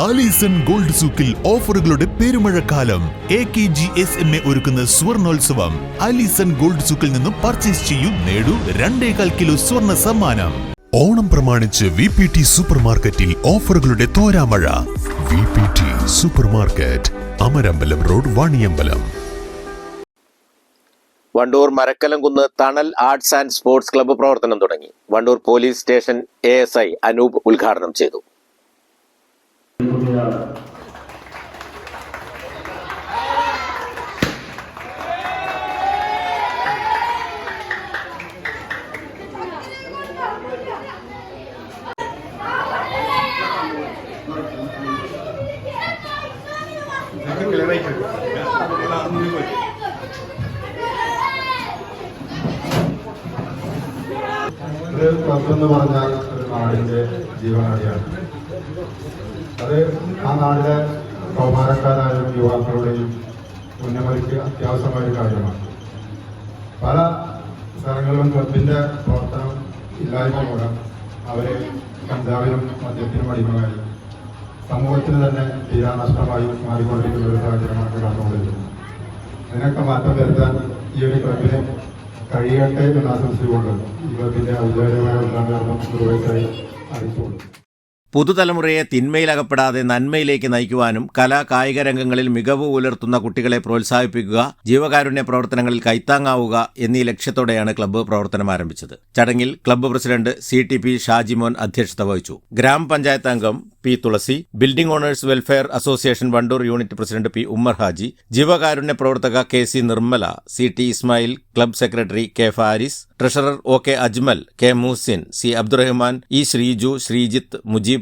Alison gold സൂക്കിൽ ഓഫറുകളുടെ പെരുമഴക്കാലം. A K G S M A ഒരുക്കുന്ന സ്വർണോത്സവം. ആലീസൺ ഗോൾഡ് സൂക്കിൽ നിന്നും പർച്ചേസ് ചെയ്യൂ നേടൂ രണ്ടേകാൽ കിലോ സ്വർണ സമ്മാനം. ഓണം പ്രമാണിച്ച് വി പി ടി സൂപ്പർ മാർക്കറ്റിൽ ഓഫറുകളുടെ തോരാമഴ. V P T supermarket Amarambalam road Vaniyambalam. Wandoor Marakkalamkunnu Thanal arts and sports club പ്രവർത്തനം തുടങ്ങി. Wandoor police station A S I Anoop ഉദ്ഘാടനം ചെയ്തു. എന്ന് പറഞ്ഞാൽ ഒരു നാടിന്റെ ജീവനാടിയാണ്. അത് ആ നാടിലെ കൗമാരക്കാരായാലും യുവാക്കളുടെയും ഉന്നമതിക്ക് അത്യാവശ്യമായ ഒരു കാര്യമാണ്. പല സ്ഥലങ്ങളിലും ക്ലബിന്റെ പ്രവർത്തനം ഇല്ലായ്മ മൂലം അവർ കഞ്ചാവിനും മദ്യത്തിനും അടിമയായി സമൂഹത്തിന് തന്നെ തീരാനഷ്ടമായി മാറിക്കൊണ്ടിരിക്കുന്ന ഒരു സാഹചര്യമാണ് കടന്നുകൊണ്ടിരിക്കുന്നത്. ഇതിനൊക്കെ മാറ്റം വരുത്താൻ ഈ ഒരു ക്ലബിന് കഴിയട്ടെ എന്ന് ആശംസിച്ചുകൊണ്ട് ക്ലബിന്റെ ഔദ്യോഗികമായ ഉദ്ഘാടനം നിർവഹിച്ചായി അറിയിച്ചുകൊള്ളു പുതുതലമുറയെ തിന്മയിലകപ്പെടാതെ നന്മയിലേക്ക് നയിക്കുവാനും കലാ കായിക രംഗങ്ങളിൽ മികവ് പുലർത്തുന്ന കുട്ടികളെ പ്രോത്സാഹിപ്പിക്കുക ജീവകാരുണ്യ പ്രവർത്തനങ്ങളിൽ കൈത്താങ്ങാവുക എന്നീ ലക്ഷ്യത്തോടെയാണ് ക്ലബ്ബ് പ്രവർത്തനം ആരംഭിച്ചത്. ചടങ്ങിൽ club president C T P Shajimon അധ്യക്ഷത വഹിച്ചു. ഗ്രാമപഞ്ചായത്ത് അംഗം P Thulasi building owners welfare association Wandoor unit president P Ummer Haji ജീവകാരുണ്യ പ്രവർത്തക K C Nirmala C T Ismail club secretary K Faris treasurer O K Ajmal K Moosin C Abdurahman E Sreeju Sreejith Mujeeb